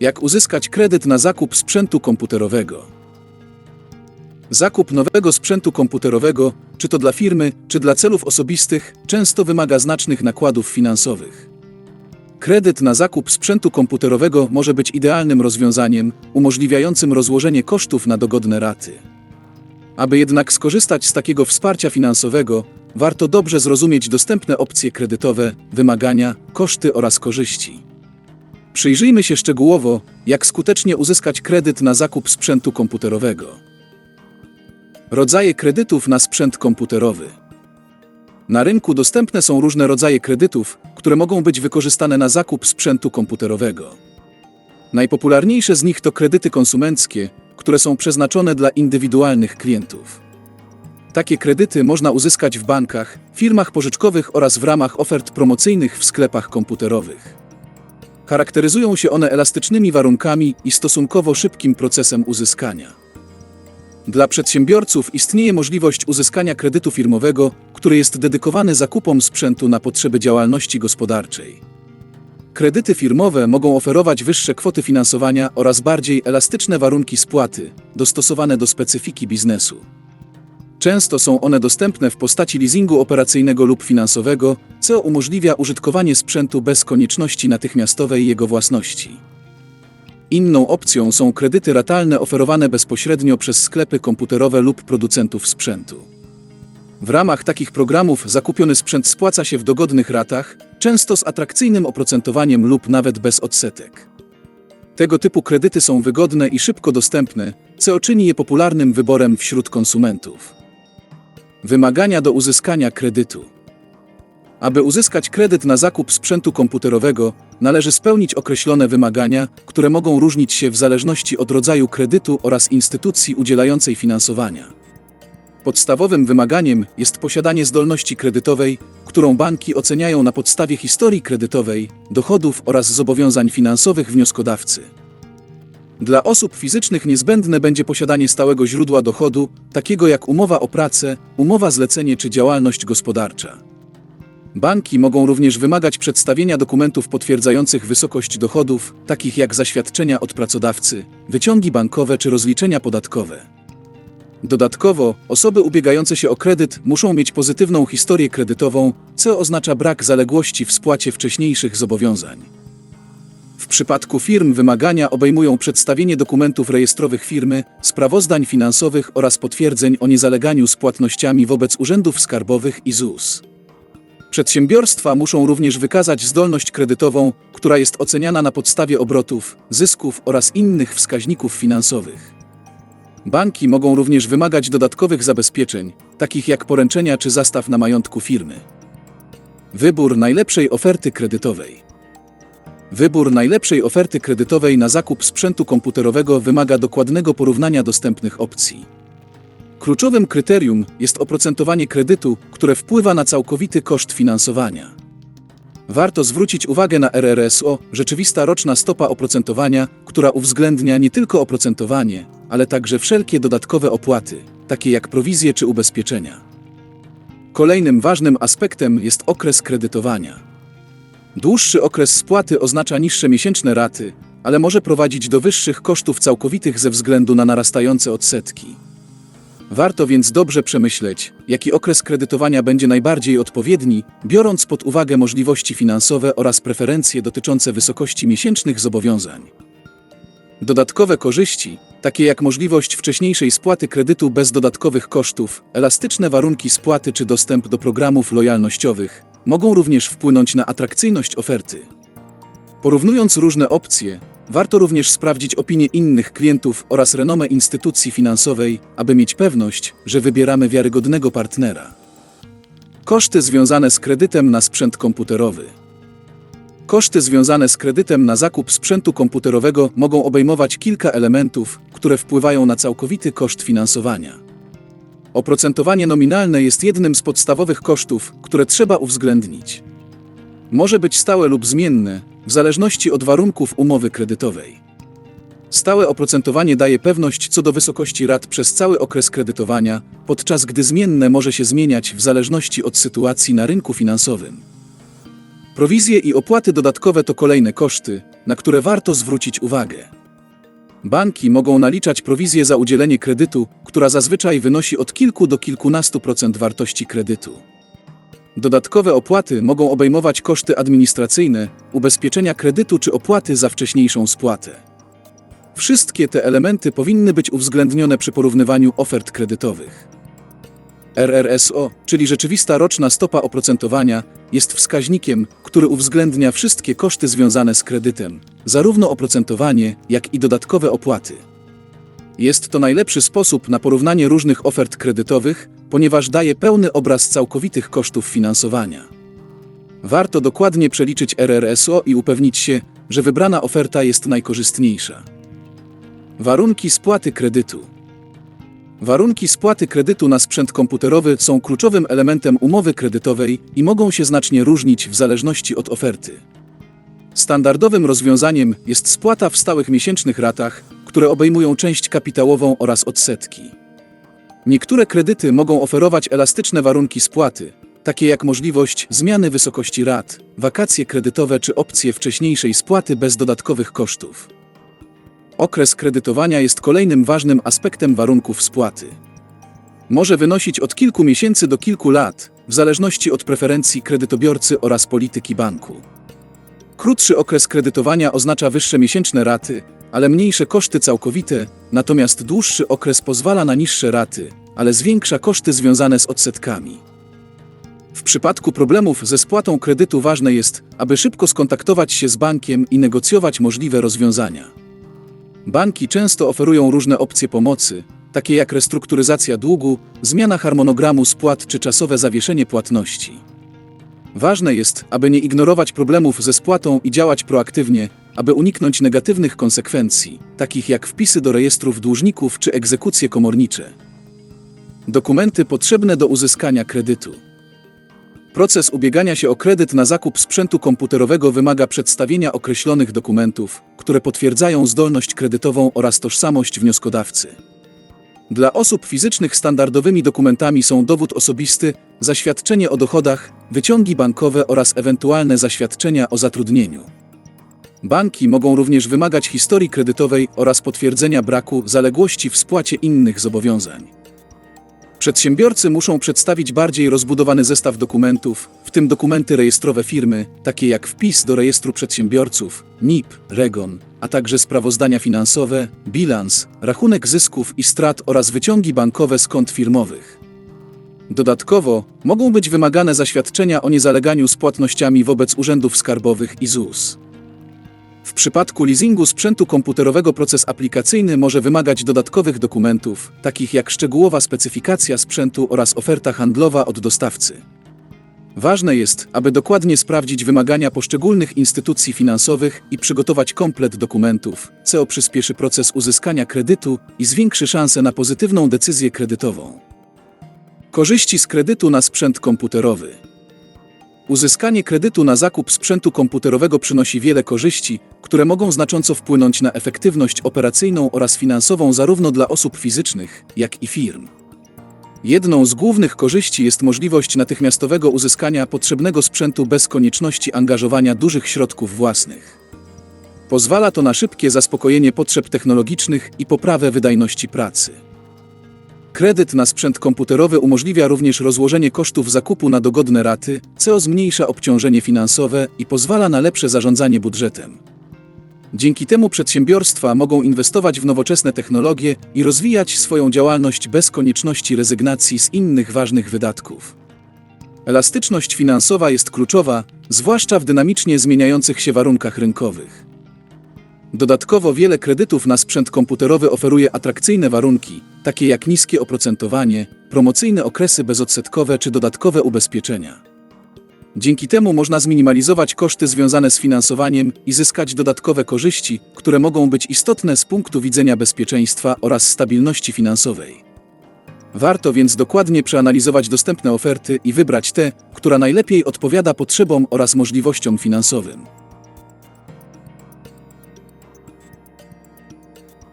Jak uzyskać kredyt na zakup sprzętu komputerowego? Zakup nowego sprzętu komputerowego, czy to dla firmy, czy dla celów osobistych, często wymaga znacznych nakładów finansowych. Kredyt na zakup sprzętu komputerowego może być idealnym rozwiązaniem, umożliwiającym rozłożenie kosztów na dogodne raty. Aby jednak skorzystać z takiego wsparcia finansowego, warto dobrze zrozumieć dostępne opcje kredytowe, wymagania, koszty oraz korzyści. Przyjrzyjmy się szczegółowo, jak skutecznie uzyskać kredyt na zakup sprzętu komputerowego. Rodzaje kredytów na sprzęt komputerowy. Na rynku dostępne są różne rodzaje kredytów, które mogą być wykorzystane na zakup sprzętu komputerowego. Najpopularniejsze z nich to kredyty konsumenckie, które są przeznaczone dla indywidualnych klientów. Takie kredyty można uzyskać w bankach, firmach pożyczkowych oraz w ramach ofert promocyjnych w sklepach komputerowych. Charakteryzują się one elastycznymi warunkami i stosunkowo szybkim procesem uzyskania. Dla przedsiębiorców istnieje możliwość uzyskania kredytu firmowego, który jest dedykowany zakupom sprzętu na potrzeby działalności gospodarczej. Kredyty firmowe mogą oferować wyższe kwoty finansowania oraz bardziej elastyczne warunki spłaty, dostosowane do specyfiki biznesu. Często są one dostępne w postaci leasingu operacyjnego lub finansowego, co umożliwia użytkowanie sprzętu bez konieczności natychmiastowej jego własności. Inną opcją są kredyty ratalne oferowane bezpośrednio przez sklepy komputerowe lub producentów sprzętu. W ramach takich programów zakupiony sprzęt spłaca się w dogodnych ratach, często z atrakcyjnym oprocentowaniem lub nawet bez odsetek. Tego typu kredyty są wygodne i szybko dostępne, co czyni je popularnym wyborem wśród konsumentów. Wymagania do uzyskania kredytu. Aby uzyskać kredyt na zakup sprzętu komputerowego, należy spełnić określone wymagania, które mogą różnić się w zależności od rodzaju kredytu oraz instytucji udzielającej finansowania. Podstawowym wymaganiem jest posiadanie zdolności kredytowej, którą banki oceniają na podstawie historii kredytowej, dochodów oraz zobowiązań finansowych wnioskodawcy. Dla osób fizycznych niezbędne będzie posiadanie stałego źródła dochodu, takiego jak umowa o pracę, umowa zlecenie czy działalność gospodarcza. Banki mogą również wymagać przedstawienia dokumentów potwierdzających wysokość dochodów, takich jak zaświadczenia od pracodawcy, wyciągi bankowe czy rozliczenia podatkowe. Dodatkowo, osoby ubiegające się o kredyt muszą mieć pozytywną historię kredytową, co oznacza brak zaległości w spłacie wcześniejszych zobowiązań. W przypadku firm wymagania obejmują przedstawienie dokumentów rejestrowych firmy, sprawozdań finansowych oraz potwierdzeń o niezaleganiu z płatnościami wobec urzędów skarbowych i ZUS. Przedsiębiorstwa muszą również wykazać zdolność kredytową, która jest oceniana na podstawie obrotów, zysków oraz innych wskaźników finansowych. Banki mogą również wymagać dodatkowych zabezpieczeń, takich jak poręczenia czy zastaw na majątku firmy. Wybór najlepszej oferty kredytowej. Wybór najlepszej oferty kredytowej na zakup sprzętu komputerowego wymaga dokładnego porównania dostępnych opcji. Kluczowym kryterium jest oprocentowanie kredytu, które wpływa na całkowity koszt finansowania. Warto zwrócić uwagę na RRSO, rzeczywista roczna stopa oprocentowania, która uwzględnia nie tylko oprocentowanie, ale także wszelkie dodatkowe opłaty, takie jak prowizje czy ubezpieczenia. Kolejnym ważnym aspektem jest okres kredytowania. Dłuższy okres spłaty oznacza niższe miesięczne raty, ale może prowadzić do wyższych kosztów całkowitych ze względu na narastające odsetki. Warto więc dobrze przemyśleć, jaki okres kredytowania będzie najbardziej odpowiedni, biorąc pod uwagę możliwości finansowe oraz preferencje dotyczące wysokości miesięcznych zobowiązań. Dodatkowe korzyści, takie jak możliwość wcześniejszej spłaty kredytu bez dodatkowych kosztów, elastyczne warunki spłaty czy dostęp do programów lojalnościowych, mogą również wpłynąć na atrakcyjność oferty. Porównując różne opcje, warto również sprawdzić opinie innych klientów oraz renomę instytucji finansowej, aby mieć pewność, że wybieramy wiarygodnego partnera. Koszty związane z kredytem na sprzęt komputerowy. Koszty związane z kredytem na zakup sprzętu komputerowego mogą obejmować kilka elementów, które wpływają na całkowity koszt finansowania. Oprocentowanie nominalne jest jednym z podstawowych kosztów, które trzeba uwzględnić. Może być stałe lub zmienne, w zależności od warunków umowy kredytowej. Stałe oprocentowanie daje pewność co do wysokości rat przez cały okres kredytowania, podczas gdy zmienne może się zmieniać w zależności od sytuacji na rynku finansowym. Prowizje i opłaty dodatkowe to kolejne koszty, na które warto zwrócić uwagę. Banki mogą naliczać prowizję za udzielenie kredytu, która zazwyczaj wynosi od kilku do kilkunastu procent wartości kredytu. Dodatkowe opłaty mogą obejmować koszty administracyjne, ubezpieczenia kredytu czy opłaty za wcześniejszą spłatę. Wszystkie te elementy powinny być uwzględnione przy porównywaniu ofert kredytowych. RRSO, czyli rzeczywista roczna stopa oprocentowania, jest wskaźnikiem, który uwzględnia wszystkie koszty związane z kredytem, zarówno oprocentowanie, jak i dodatkowe opłaty. Jest to najlepszy sposób na porównanie różnych ofert kredytowych, ponieważ daje pełny obraz całkowitych kosztów finansowania. Warto dokładnie przeliczyć RRSO i upewnić się, że wybrana oferta jest najkorzystniejsza. Warunki spłaty kredytu. Warunki spłaty kredytu na sprzęt komputerowy są kluczowym elementem umowy kredytowej i mogą się znacznie różnić w zależności od oferty. Standardowym rozwiązaniem jest spłata w stałych miesięcznych ratach, które obejmują część kapitałową oraz odsetki. Niektóre kredyty mogą oferować elastyczne warunki spłaty, takie jak możliwość zmiany wysokości rat, wakacje kredytowe czy opcje wcześniejszej spłaty bez dodatkowych kosztów. Okres kredytowania jest kolejnym ważnym aspektem warunków spłaty. Może wynosić od kilku miesięcy do kilku lat, w zależności od preferencji kredytobiorcy oraz polityki banku. Krótszy okres kredytowania oznacza wyższe miesięczne raty, ale mniejsze koszty całkowite, natomiast dłuższy okres pozwala na niższe raty, ale zwiększa koszty związane z odsetkami. W przypadku problemów ze spłatą kredytu ważne jest, aby szybko skontaktować się z bankiem i negocjować możliwe rozwiązania. Banki często oferują różne opcje pomocy, takie jak restrukturyzacja długu, zmiana harmonogramu spłat czy czasowe zawieszenie płatności. Ważne jest, aby nie ignorować problemów ze spłatą i działać proaktywnie, aby uniknąć negatywnych konsekwencji, takich jak wpisy do rejestrów dłużników czy egzekucje komornicze. Dokumenty potrzebne do uzyskania kredytu. Proces ubiegania się o kredyt na zakup sprzętu komputerowego wymaga przedstawienia określonych dokumentów, które potwierdzają zdolność kredytową oraz tożsamość wnioskodawcy. Dla osób fizycznych standardowymi dokumentami są dowód osobisty, zaświadczenie o dochodach, wyciągi bankowe oraz ewentualne zaświadczenia o zatrudnieniu. Banki mogą również wymagać historii kredytowej oraz potwierdzenia braku zaległości w spłacie innych zobowiązań. Przedsiębiorcy muszą przedstawić bardziej rozbudowany zestaw dokumentów, w tym dokumenty rejestrowe firmy, takie jak wpis do rejestru przedsiębiorców, NIP, REGON, a także sprawozdania finansowe, bilans, rachunek zysków i strat oraz wyciągi bankowe z kont firmowych. Dodatkowo mogą być wymagane zaświadczenia o niezaleganiu z płatnościami wobec urzędów skarbowych i ZUS. Przypadku leasingu sprzętu komputerowego proces aplikacyjny może wymagać dodatkowych dokumentów, takich jak szczegółowa specyfikacja sprzętu oraz oferta handlowa od dostawcy. Ważne jest, aby dokładnie sprawdzić wymagania poszczególnych instytucji finansowych i przygotować komplet dokumentów, co przyspieszy proces uzyskania kredytu i zwiększy szanse na pozytywną decyzję kredytową. Korzyści z kredytu na sprzęt komputerowy. Uzyskanie kredytu na zakup sprzętu komputerowego przynosi wiele korzyści, które mogą znacząco wpłynąć na efektywność operacyjną oraz finansową zarówno dla osób fizycznych, jak i firm. Jedną z głównych korzyści jest możliwość natychmiastowego uzyskania potrzebnego sprzętu bez konieczności angażowania dużych środków własnych. Pozwala to na szybkie zaspokojenie potrzeb technologicznych i poprawę wydajności pracy. Kredyt na sprzęt komputerowy umożliwia również rozłożenie kosztów zakupu na dogodne raty, co zmniejsza obciążenie finansowe i pozwala na lepsze zarządzanie budżetem. Dzięki temu przedsiębiorstwa mogą inwestować w nowoczesne technologie i rozwijać swoją działalność bez konieczności rezygnacji z innych ważnych wydatków. Elastyczność finansowa jest kluczowa, zwłaszcza w dynamicznie zmieniających się warunkach rynkowych. Dodatkowo wiele kredytów na sprzęt komputerowy oferuje atrakcyjne warunki, takie jak niskie oprocentowanie, promocyjne okresy bezodsetkowe czy dodatkowe ubezpieczenia. Dzięki temu można zminimalizować koszty związane z finansowaniem i zyskać dodatkowe korzyści, które mogą być istotne z punktu widzenia bezpieczeństwa oraz stabilności finansowej. Warto więc dokładnie przeanalizować dostępne oferty i wybrać tę, która najlepiej odpowiada potrzebom oraz możliwościom finansowym.